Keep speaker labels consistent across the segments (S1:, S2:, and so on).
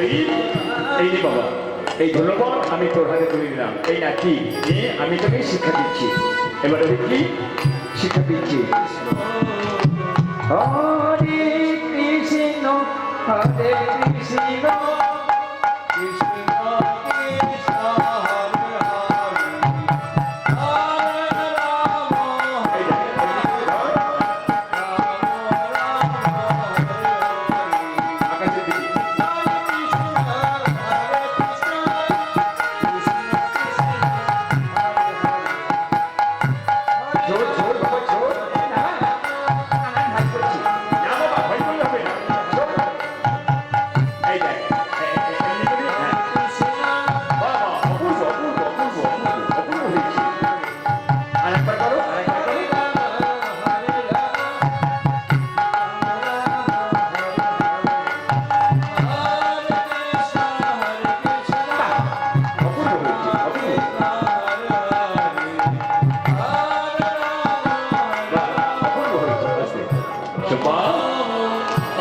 S1: এই নে বাবা, এই ধন্যবাদ আমি তোর হাতে তুলে দিলাম। এই নাকি আমি তোকে শিক্ষা দিচ্ছি। এবারে কি? শিক্ষা দিচ্ছি। হরে কৃষ্ণ হরে কৃষ্ণ।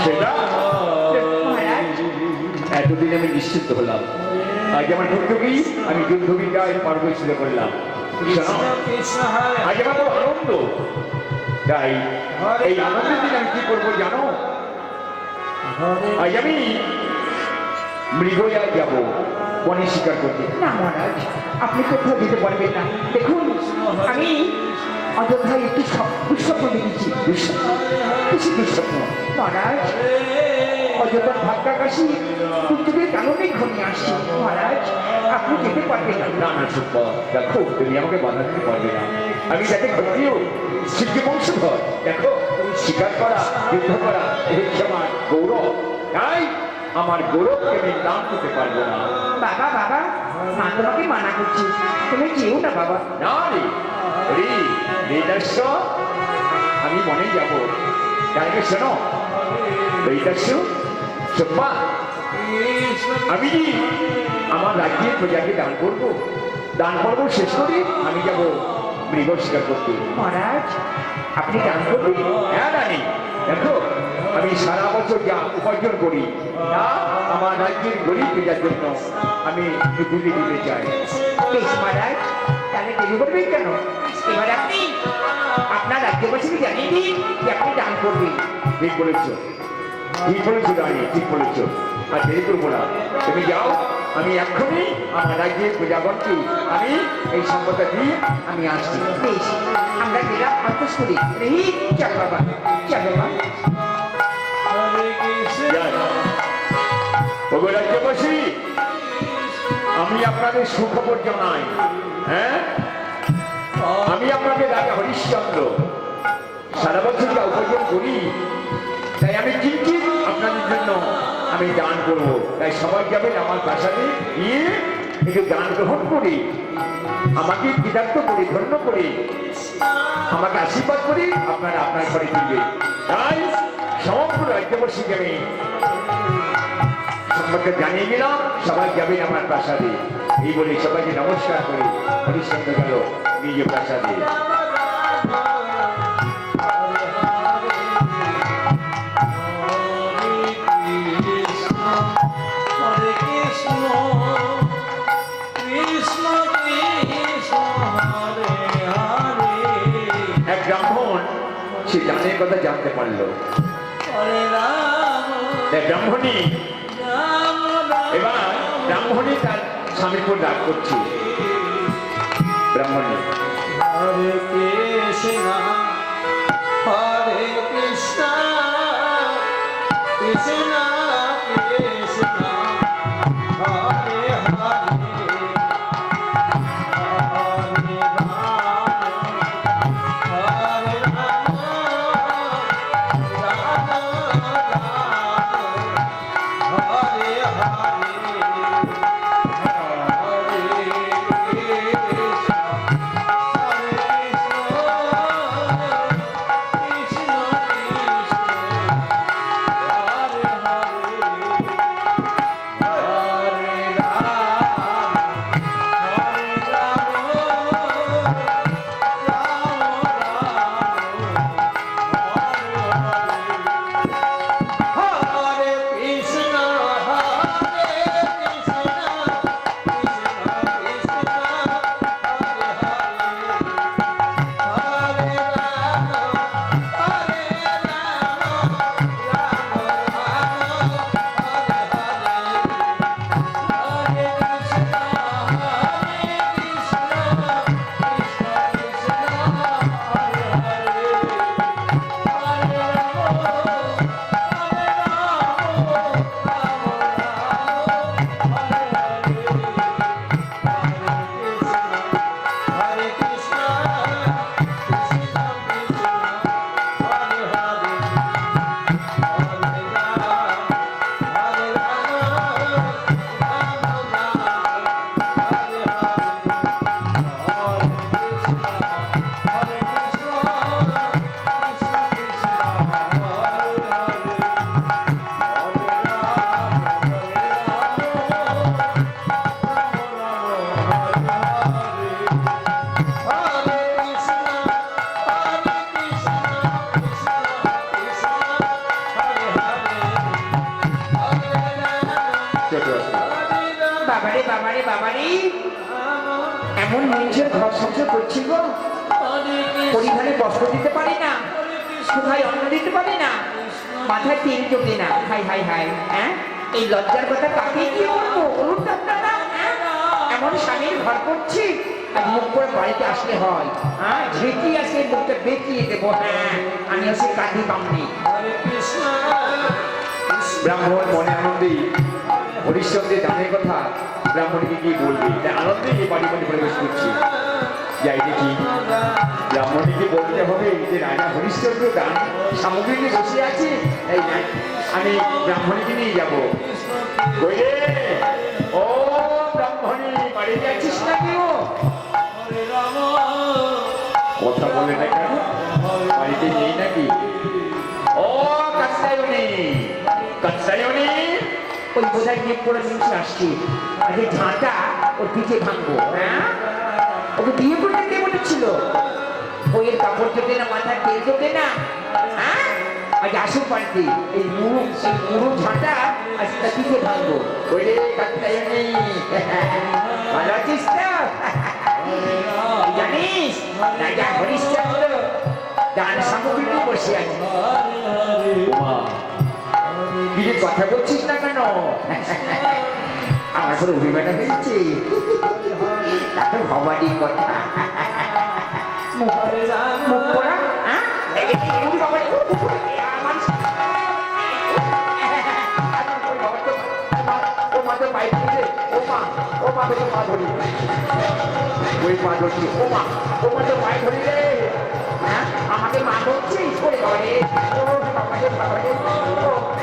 S1: সেটা? এতদিন আমি নিশ্চিন্ত হলাম। আজ আমার দুর্যোগী আমি দুর্যোগীটাই পারবৈশিত করলাম। শোনো, আজ আমার আনন্দ। তাই এই আনন্দের দিন আমি কি করব জানো? আজ আমি মৃগয়া যাব বনে শিকার করতে।
S2: না মহারাজ আপনি কোথাও যেতে পারবেন না। দেখুন আমি অযোধ্যায় একটি স্বপ- দুঃস্বপ্ন দেখেছি।
S1: দুঃস্বপ্ন কিছু দুঃস্বপ্ন।
S2: মহারাজ অযোধ্যার ভাগ্যাকাশী দুর্যোগের কারণেই ঘনিয়ে আসছে। মহারাজ আপনি যেতে পারবেন না।
S1: না না দেখো তুমি আমাকে বাধা দিতে পারবে না। আমি যাতে ক্ষত্রিয় শিল্পী বংশধর দেখো শিকার করা যুদ্ধ করা হচ্ছে আমার গৌরব। তাই আমার গৌরবকে আমি দান করতে পারব না।
S2: বাবা বাবা মা তোমাকে মানা করছি। তুমি যেও না বাবা।
S1: না রে রে বেদাস্য আমি মনে যাব। তাইকে শোনো বেদাস্য সুপ্পা আমি আমার রাজ্যের প্রজাকে দান করব দান করব শেষ করে আমি যাব মৃগ শিকার করতে।
S2: মহারাজ, আপনি গান করবেন?
S1: হ্যাঁ রানী। দেখো, আমি সারা বছর যা উপার্জন করি, তা আমার রাজ্যের গরিব প্রজার জন্য আমি দিতে দিতে চাই।
S2: মহারাজ। তাহলে দেরি করবেন কেন? এবার আপনি আপনার রাজ্যবাসীকে জানিয়ে দিন যে আপনি দান করবেন।
S1: ঠিক বলেছ। ঠিক বলেছ রানী ঠিক বলেছ। আর দেরি করব না। তুমি যাও আমি এক্ষুনি আমার রাজ্যের প্রজাগণকে আমি এই সম্পদটা দিয়ে আমি আসছি।
S2: বেশ আমরা গেলাম আন্তস করি রেহি চল বাবা চল বাবা
S1: রাজ্যবাসী আমি আপনাদের সুখবর জানাই। হ্যাঁ? আমি আপনাদের রাজা হরিশ্চন্দ্র। সারা বছর যা উপার্জন করি, তাই আমি কিঞ্চিত আপনাদের জন্য আমি দান করব। তাই সবাই যাবেন আমার প্রাসাদে গিয়ে একটু দান গ্রহণ করে, আমাকে কৃতার্থ করে, ধন্য করে, আমাকে আশীর্বাদ করে আপনারা আপনার ঘরে ফিরবে। তাই সমগ্র রাজ্যবাসীকে আমি সম্পর্কে জানিয়ে গেলাম সবাই যাবেন আমার প্রাসাদে। এই বলে সবাইকে নমস্কার করে হরিশ্চন্দ্র গেল নিজ প্রাসাদে। সে জানের কথা জানতে পারল। ব্রাহ্মণী এবার ব্রাহ্মণী তার স্বামীর উপর রাগ করছে। ব্রাহ্মণী।
S3: হরে কৃষ্ণ হরে কৃষ্ণ কৃষ্ণ।
S2: বাবারে বাবারে বাবারে। এমন মানুষের ঘর সংসার করছি গো। পরিধানে বস্ত্র দিতে পারি না কোথায় অন্ন দিতে পারি না, মাথায় তেল জোটে না। হাই হাই হাই হ্যাঁ? এই লজ্জার কথা কাকে কি বলব? হ্যাঁ? এমন স্বামীর ঘর করছি আর মুখ করে বাড়িতে আসলে হয়। হ্যাঁ? ঝেঁকি আসে মুখটা বেঁকিয়ে দেবো হ্যাঁ? আমি আসে পামনি
S3: হরে
S1: ব্রাহ্মণ মনে আনন্দেই হরিশ্চন্দ্রের দানের কথা ব্রাহ্মণকে কি বলবে তাই আনন্দে এই বাড়ি বাড়ি প্রবেশ করছি। যাই দেখি, ব্রাহ্মণকে বলতে হবে যে, রাজা হরিশ্চন্দ্র দান সামগ্রী নিয়ে বসে আছে? আমি ব্রাহ্মণীকে নিয়ে যাব। কথা বলে না কেন? বাড়িতে নেই নাকি? ও কাস্তায়নি কাস্তায়নি
S2: ওই বোধহয় গিয়ে করে জিনিস আসছি। আগে ঝাঁটা ওর পিঠে ভাঙবো হ্যাঁ? ওকে বিয়ে করতে কে বলেছিল? বইয়ের কাপড় জোটে না, মাথায় তেল জোটে না হ্যাঁ? আজ আসুক এই মুরু এই মুরু ঝাঁটা আজ পিঠে ভাঙবো।
S1: কাস্তায়নি
S2: ভালো আছিস তো? জানিস? রাজা হরিশ্চন্দ্র দান সামগ্রী বসে আছে।
S1: মা
S2: কথা বলছিস না কেন? আমার কোনো অভিমানটা হয়েছে তাতে ভবানি কথা। মুখ আমার ওই পা ধরছি, ও মা, ও মা তো পায়ে ধরি রে। হ্যাঁ? আমাকে মা ধরছিস? ওরে বাবারে ও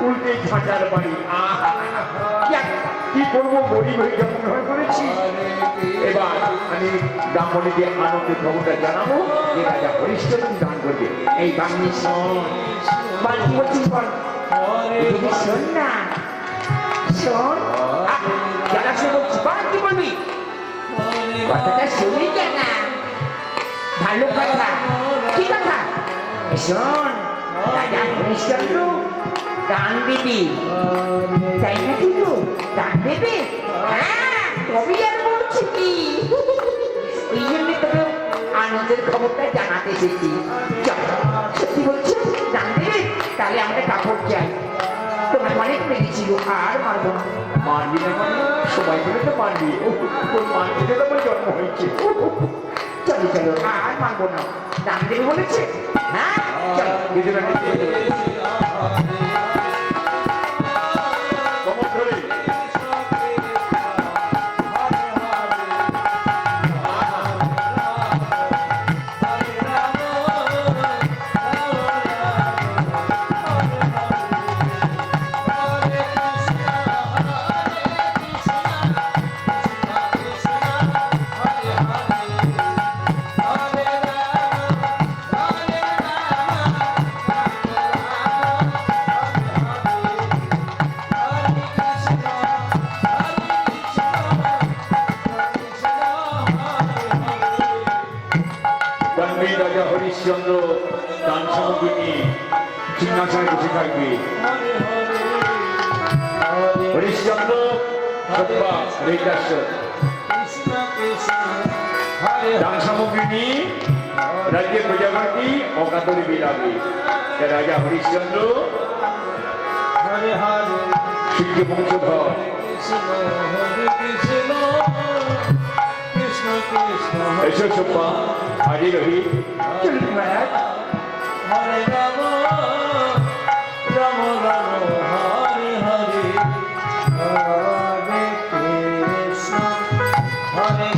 S1: উল্টে ঝাঁটার বাড়ি। কি- করব, গরিব হয়ে যখন হয়ে পড়েছি এবার আমি ব্রাহ্মণীকে আনন্দের খবরটা জানাব, যে রাজা হরিশ্চন্দ্র দান করবে।
S2: এই বাংলি শোন না, শোন। যারা সে বলছি বল কি বলবি? কথাটা শুনি না? ভালো কথা। কি কথা? শোন, রাজা দান দিবি। তাই না কিন্তু দান দেবে? হ্যাঁ তবে আর বলছি কি। ওই জন্য তোকে আনন্দের খবরটা জানাতে এসেছি। সত্যি বলছো দান দেবে? তাহলে আমরা কাপড় চাই। তোমার অনেক মেরেছিল আর মারবো না।
S1: মারবি না সময় পেলে তো মারবি। ও তোর মারবি তো আমার জন্ম হয়েছে।
S2: চলো চলো আর মারবো না। দান দেবে বলেছে? হ্যাঁ চলো।
S1: হরিশ্চন্দ্র দান সামগ্রী নিয়ে সিংহাসনে বসে থাকবে। হরিশ্চন্দ্র দান সামগ্রী নিয়ে রাজ্যের প্রজাপতি অকাতরে বিলাবে রাজা হরিশ্চন্দ্র
S3: হরে হরে
S1: সূর্য বংশধর
S3: কৃষ্ণ হরে হরে
S1: এসো সব্বা হাজির রহি
S3: হরে রাম রাম রাম হরে হরে হরে কৃষ্ণ হরে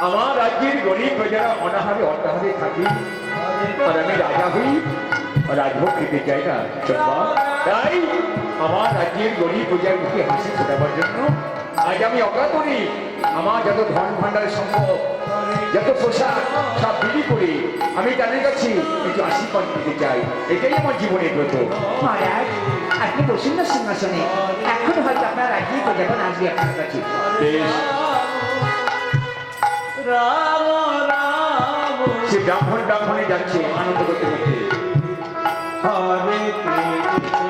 S1: আমার রাজ্যের গরিব প্রজারা অনাহারে অনাহারে থাকি, আর আমি রাজা হই। রাজভোগ খেতে চাই না তাই আমার রাজ্যের গরিব প্রজার মুখে হাসি ফোটাবার জন্য আজ আমি অকাতরি আমার যত ধন ভান্ডারের সম্ভব যত পোশাক সব বিলি করে আমি তাদের কাছে একটু আশীর্বাদ দিতে চাই। এটাই আমার জীবনের ব্রত।
S2: মহারাজ আপনি বসুন না সিংহাসনে। এখন হয়তো আপনার রাজ্যে প্রজাগণ আসবে আপনার কাছে।
S1: বেশ।
S3: রাম রাম।
S1: সে ব্রাহ্মণ ব্রাহ্মণে যাচ্ছে আনন্দ করতে করতে।
S3: হরে কৃষ্ণ।